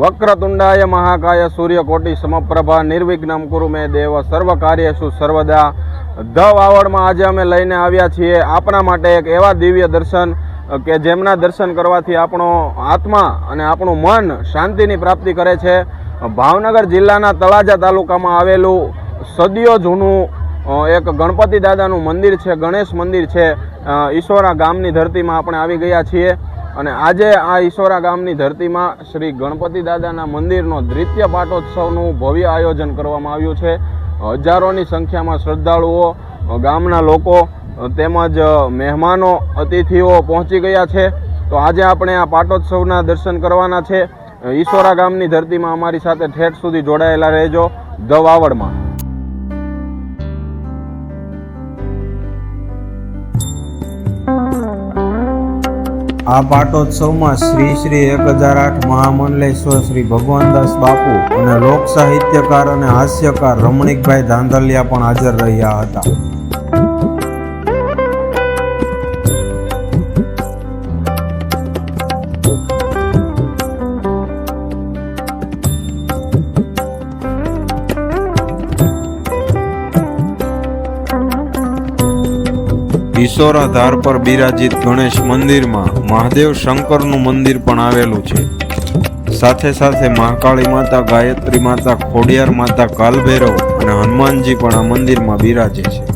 વક્રતુંડાય મહાકાય સૂર્યકોટી સમપ્રભા નિર્વિઘ્નમ કુરુ મે દેવ. સર્વ કાર્યેષુ સર્વદા. ધ વાવડમાં આજે અમે લઈને આવ્યા છીએ આપણા માટે એક એવા દિવ્ય દર્શન કે જેમના દર્શન કરવાથી આપણો આત્મા અને આપણું મન શાંતિની પ્રાપ્તિ કરે છે. ભાવનગર જિલ્લાના તળાજા તાલુકામાં આવેલું સદીઓ જૂનું એક ગણપતિ દાદાનું મંદિર છે, ગણેશ મંદિર છે. ઈશ્વરા ગામની ધરતીમાં આપણે આવી ગયા છીએ. અને આજે આ ઈશ્વરા ગામની ધરતીમાં શ્રી ગણપતિ દાદાના મંદિરનો દ્વિતીય પાટોત્સવનું ભવ્ય આયોજન કરવામાં આવ્યું છે. હજારોની સંખ્યામાં શ્રદ્ધાળુઓ ગામના લોકો તેમજ મહેમાનો, અતિથિઓ પહોંચી ગયા છે. તો આજે આપણે આ પાટોત્સવના દર્શન કરવાના છે. ઈશોરા ગામની ધરતીમાં અમારી સાથે ઠેઠ સુધી જોડાયેલા રહેજો. ધ વાવડમાં. આ પાટોત્સવમાં શ્રી શ્રી એક હજાર આઠ મહામંડલેશ્વર શ્રી ભગવાનદાસ બાપુ અને લોક સાહિત્યકાર અને હાસ્યકાર રમણીકભાઈ ધાંધલિયા પણ હાજર રહ્યા હતા. ઈશોરા ધાર પર બિરાજિત ગણેશ મંદિરમાં મહાદેવ શંકરનું મંદિર પણ આવેલું છે. સાથે સાથે મહાકાળી માતા, ગાયત્રી માતા, ખોડિયાર માતા, કાલભૈરવ અને હનુમાનજી પણ આ મંદિરમાં બિરાજે છે.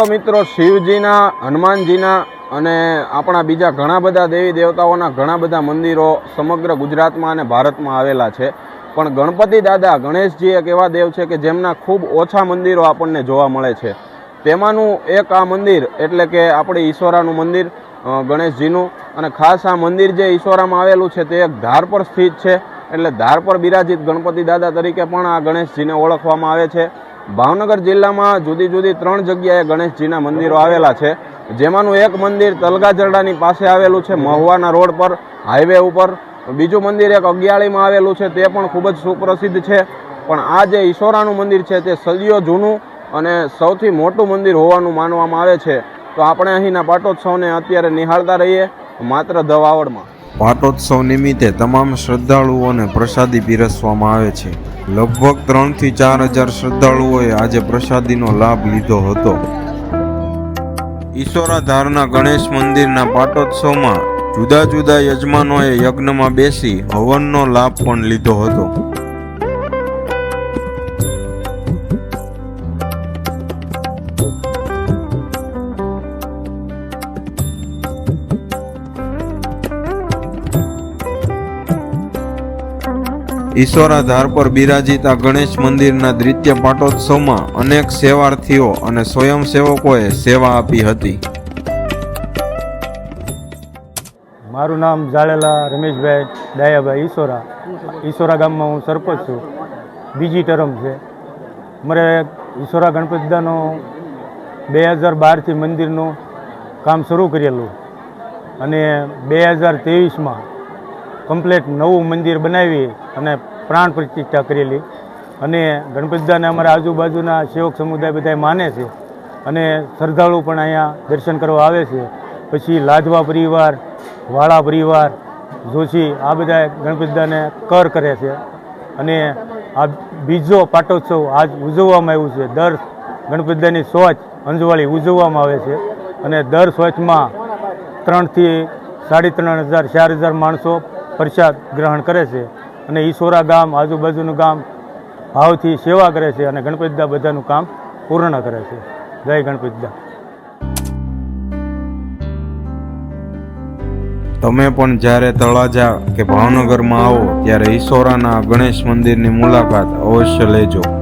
તો મિત્રો શિવજીના, હનુમાનજીના અને આપણા બીજા ઘણા બધા દેવી દેવતાઓના ઘણા બધા મંદિરો સમગ્ર ગુજરાતમાં અને ભારતમાં આવેલા છે. પણ ગણપતિ દાદા ગણેશજી એક એવા દેવ છે કે જેમના ખૂબ ઓછા મંદિરો આપણને જોવા મળે છે. તેમાંનું એક આ મંદિર એટલે કે આપણે ઈશ્વરાનું મંદિર ગણેશજીનું. અને ખાસ આ મંદિર જે ઈશ્વરામાં આવેલું છે તે એક ધાર પર સ્થિત છે. એટલે ધાર પર બિરાજિત ગણપતિ દાદા તરીકે પણ આ ગણેશજીને ઓળખવામાં આવે છે. ભાવનગર જિલ્લામાં જુદી જુદી ત્રણ જગ્યાએ ગણેશજીના મંદિરો આવેલા છે. જેમાંનું એક મંદિર તલગાજરડાની પાસે આવેલું છે, મહુવાના રોડ પર, હાઈવે ઉપર. બીજું મંદિર એક અગિયાળીમાં આવેલું છે, તે પણ ખૂબ જ સુપ્રસિદ્ધ છે. પણ આ જે ઈશ્વરાનું મંદિર છે, તે સદીઓ જૂનું અને સૌથી મોટું મંદિર હોવાનું માનવામાં આવે છે. તો આપણે અહીંના પાટોત્સવને અત્યારે નિહાળતા રહીએ, માત્ર દવાવડમાં પાટોત્સવ નિમિત્તે તમામ શ્રદ્ધાળુઓને પ્રસાદી પીરસવામાં આવે છે. લગભગ ત્રણથી ચાર હજાર શ્રદ્ધાળુઓએ આજે પ્રસાદીનો લાભ લીધો હતો. ઈશ્વરા ધારના ગણેશ મંદિરના પાટોત્સવમાં જુદા જુદા યજમાનોએ યજ્ઞમાં બેસી હવનનો લાભ પણ લીધો હતો. ઈશ્વરા ધાર પર બિરાજિત ગણેશ મંદિરના દ્વિતીય પાટોત્સવમાં અનેક સેવાર્થીઓ અને સ્વયંસેવકોએ સેવા આપી હતી. મારું નામ જાડેલા રમેશભાઈ ડાયાભાઈ ઈશોરા. ઈશોરા ગામમાં હું સરપંચ છું. બીજી ટર્મ છે. મારે ઈશોરા ગણપતિદાનો બે હજાર બારથી મંદિરનું કામ શરૂ કરેલું. અને બે હજાર ત્રેવીસમાં કમ્પ્લેટ નવું મંદિર બનાવી અને પ્રાણ પ્રતિષ્ઠા કરેલી. અને ગણપતિદાને અમારા આજુબાજુના સેવક સમુદાય બધા માને છે. અને શ્રદ્ધાળુ પણ અહીંયા દર્શન કરવા આવે છે. પછી લાજવા પરિવાર, વાળા પરિવાર, જોશી, આ બધા ગણપતિદાને કર કરે છે. અને આ બીજો પાટોત્સવ આજ ઉજવવામાં આવ્યું છે. દર ગણપતિદાની સોચ અંજવાળી ઉજવવામાં આવે છે. અને દર સોચમાં ત્રણથી સાડી ત્રણ હજાર, ચાર હજાર માણસો પ્રસાદ ગ્રહણ કરે છે અને ઈશોરા ગામ, આજુબાજુનું ગામ ભાવથી સેવા કરે છે અને ગણપતિદા બધાનું કામ પૂર્ણ કરે છે. જય ગણપતિદા. તમે પણ જ્યારે તળાજા કે ભાવનગરમાં આવો, ત્યારે ઈશોરાના ગણેશ મંદિરની મુલાકાત અવશ્ય લેજો.